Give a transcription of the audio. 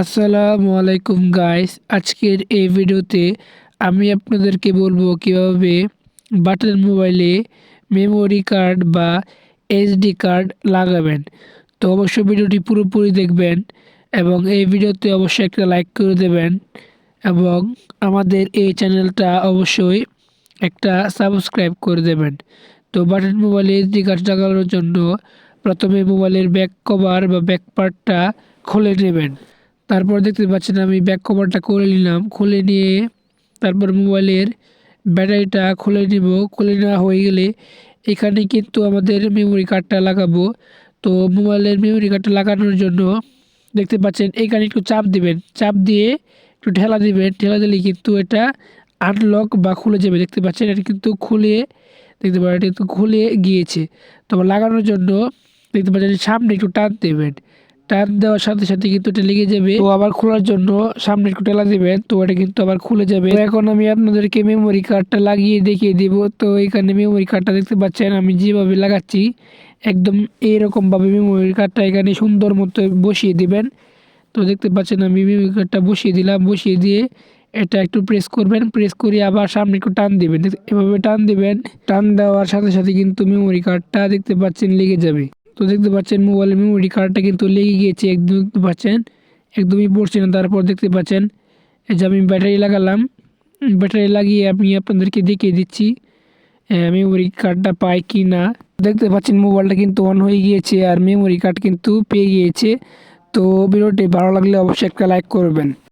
আসসালামু আলাইকুম গাইস আজকের এই ভিডিওতে আমি আপনাদেরকে বলব কীভাবে বাটন মোবাইলে মেমোরি কার্ড বা এসডি কার্ড লাগাবেন। তো অবশ্যই ভিডিওটি পুরোপুরি দেখবেন এবং এই ভিডিওতে অবশ্যই একটা লাইক করে দেবেন এবং আমাদের এই চ্যানেলটা অবশ্যই একটা সাবস্ক্রাইব করে দেবেন। তো বাটন মোবাইলে এসডি কার্ড লাগানোর জন্য প্রথমে মোবাইলের ব্যাক কভার বা ব্যাক পার্টটা খুলে নেবেন। তারপর দেখতে পাচ্ছেন আমি ব্যাক কভারটা করে নিলাম, খুলে নিয়ে তারপর মোবাইলের ব্যাটারিটা খুলে নিব। খুলে নেওয়া হয়ে গেলে এখানে কিন্তু আমাদের মেমোরি কার্ডটা লাগাবো। তো মোবাইলের মেমোরি কার্ডটা লাগানোর জন্য দেখতে পাচ্ছেন, এখানে একটু চাপ দিবেন। চাপ দিয়ে একটু ঠেলা দিবেন। ঠেলা দিলে কিন্তু এটা আনলক বা খুলে যাবে। দেখতে পাচ্ছেন, এটা কিন্তু খুলে, দেখতে পাচ্ছেন, এটা কিন্তু খুলে গিয়েছে। তো লাগানোর জন্য দেখতে পাচ্ছেন, সামনে একটু টান দেবেন। টান দেওয়ার সাথে সাথে কিন্তু এটা লেগে যাবে। তো আবার খোলার জন্য সামনে একটু টেলা দিবেন, তো এটা কিন্তু আবার খুলে যাবে। এখন আমি আপনাদেরকে মেমোরি কার্ডটা লাগিয়ে দেখিয়ে দিব। তো এখানে মেমোরি কার্ডটা দেখতে পাচ্ছেন, আমি যেভাবে লাগাচ্ছি, একদম এইরকম ভাবে মেমোরি কার্ডটা এখানে সুন্দর মতো বসিয়ে দিবেন। তো দেখতে পাচ্ছেন, আমি মেমোরি কার্ডটা বসিয়ে দিলাম, বসিয়ে দিয়ে এটা একটু প্রেস করবেন। প্রেস করে আবার সামনে একটু টান দিবেন। এভাবে টান দিবেন, টান দেওয়ার সাথে সাথে কিন্তু মেমোরি কার্ডটা দেখতে পাচ্ছেন লেগে যাবে। তো দেখতে পাচ্ছেন মোবাইলের মেমোরি কার্ডটা কিন্তু লেগে গিয়েছে, একদম দেখতে পাচ্ছেন? একদমই পড়ছে না, তারপর দেখতে পাচ্ছেন, এই যে আমি ব্যাটারি লাগালাম ব্যাটারি লাগিয়ে আমি আপনাদেরকে দেখিয়ে দিচ্ছি মেমোরি কার্ডটা পাই কি না। দেখতে পাচ্ছেন মোবাইলটা কিন্তু অন হয়ে গিয়েছে আর মেমোরি কার্ড কিন্তু পেয়ে গিয়েছে। তো ভিডিওটি ভালো লাগলে অবশ্যই একটা লাইক করবেন।